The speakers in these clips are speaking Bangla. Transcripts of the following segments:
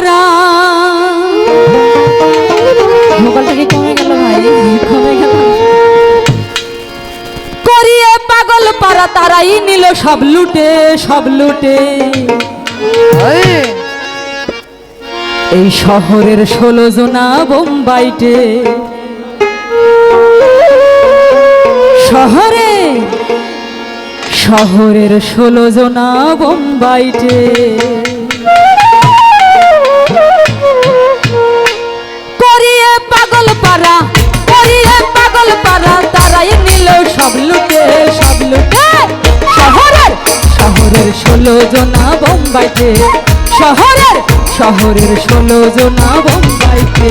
পারা ভোকালটা কি কমে গেল ভাই? কমে গেল। করিয়ে পাগল পারা তারাই নিল সব লুটে সব লুটে। এই শহরের ষোলো জনা বোম্বাইটে। শহরে শহরের ষোলো জনা বোম্বাইটে। ষোলো জনা বোম্বাইতে। শহরের শহরের ষোলো জনা বোম্বাইতে।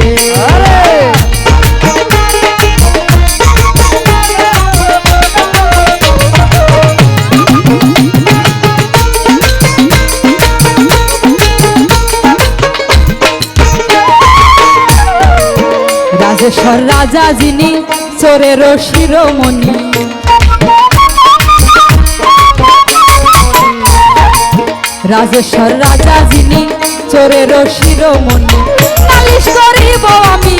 রাজেশ্বর রাজা যিনি চোরের শিরোমণি। রাজেশ্বর রাজা যিনি চোরের শিরোমণি। নালিশ করিব আমি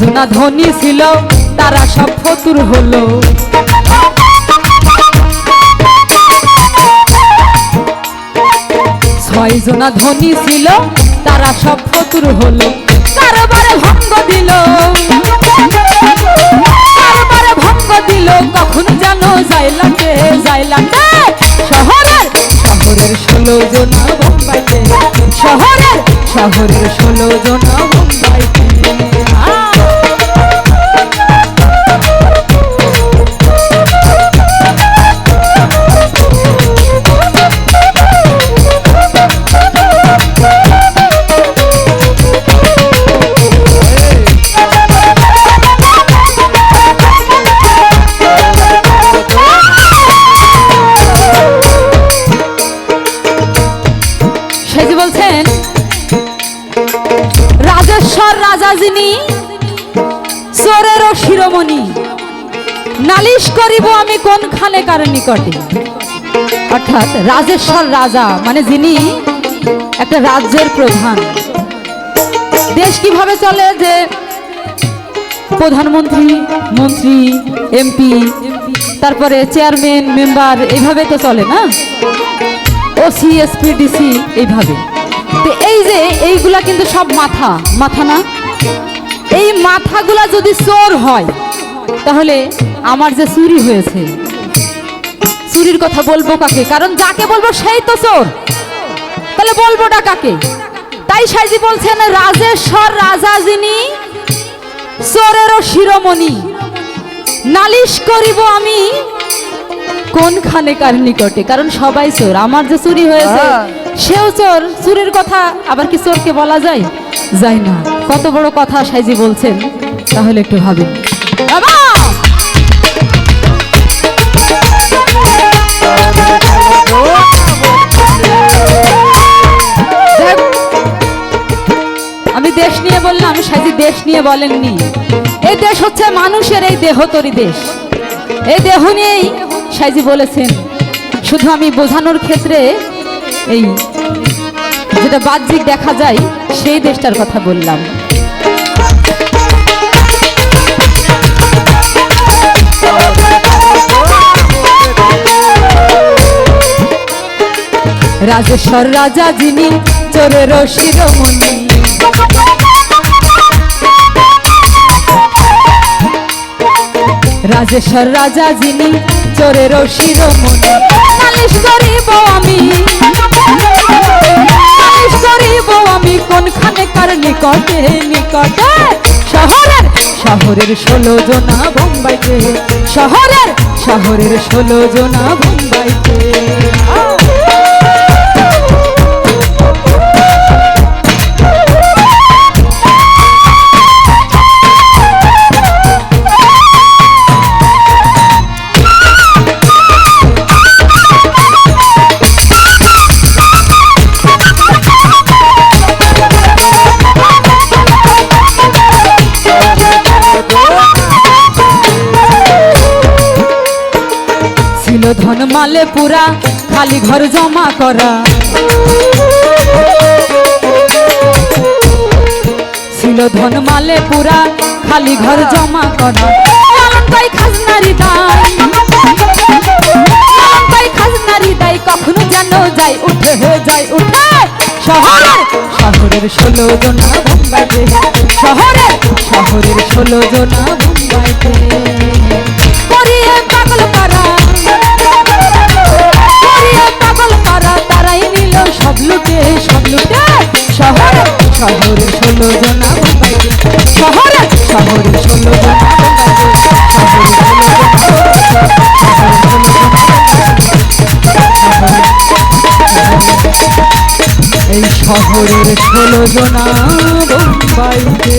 জনা ধনী ছিল, তারা সব ফতুর হলো। ছয় জনা ধনী ছিল, তারা সব ফতুর হলো। কারবারে ভঙ্গ দিল। কারবারে ভঙ্গ দিল, কখন জানো যাইলাটে যাইলাটে শহরের শহরের ষোলো জনা বোম্বাইতে। শহরের শহরের ষোলো জনা বোম্বাইতে। রাজেশ্বর রাজা শিরোমণি। নালিশ করিব আমি কোনখানে কার নিকটে। অর্থাৎ রাজেশ্বর রাজা মানে যিনি একটা রাজ্যের প্রধান। দেশ কীভাবে চলে যে প্রধানমন্ত্রী, মন্ত্রী, এমপি, তারপরে চেয়ারম্যান, মেম্বার এইভাবে তো চলে না? ও ওসি এসপিডিসি এইভাবে। তো এই যে এইগুলা কিন্তু সব মাথা। মাথা না? এই মাথাগুলা যদি চোর হয়, তাহলে আমার যে চুরি হয়েছে, চুরির কথা বলব কাকে? কারণ যাকে বলব সেই তো চোর। তাহলে বলব না কাকে? তাই সাইজি বলছেন, রাজেশ্বর রাজা যিনি, চোরেরও শিরোমণি। নালিশ করিব আমি কোনখানে কার নিকটে? কারণ সবাই চোর। আমার যে চুরি হয়েছে হ্যাঁ। সেও চোর। চুরির কথা আবার কি চোরকে বলা যায়? যায় না। কত বড় কথা সাইজি বলছেন। তাহলে একটু ভাবি বাবা! আমি দেশ নিয়ে বললাম সাইজি দেশ নিয়ে বলেননি। এই দেশ হচ্ছে মানুষের এই দেহতরি দেশ। এই দেহ নিয়েই সাইজি বলেছেন, শুধু আমি বোঝানোর ক্ষেত্রে এই যেটা বাহ্যিক দেখা যায়, সেই দেশটার কথা বললাম। রাজেশ্বর রাজা যিনি চোরের শিরোমণি রাজেশ্বর রাজা যিনি চোরের শিরোমণি নালিশ করিব আমি। নালিশ করিব আমি কোনখানে কার নিকটে নিকটে? শহরের শহরের ষোলো জনা বোম্বাইতে। শহরের শহরের ষোলো জনা বোম্বাইতে। ধন মালে পুরা খালি ঘর জমা করা ছিল ধন মালে পুরা খালি ঘর জমা করা লালন ভাই খাজনারি দায় লালন ভাই খাজনারি দায় কখনো যেন যাই উঠে যাই উঠে শহরের শহরের ষোলো জনা বোম্বাইতে শহরের শহরের ষোলো জনা বোম্বাইতে শহরের ষোলো জনা বোম্বাইতে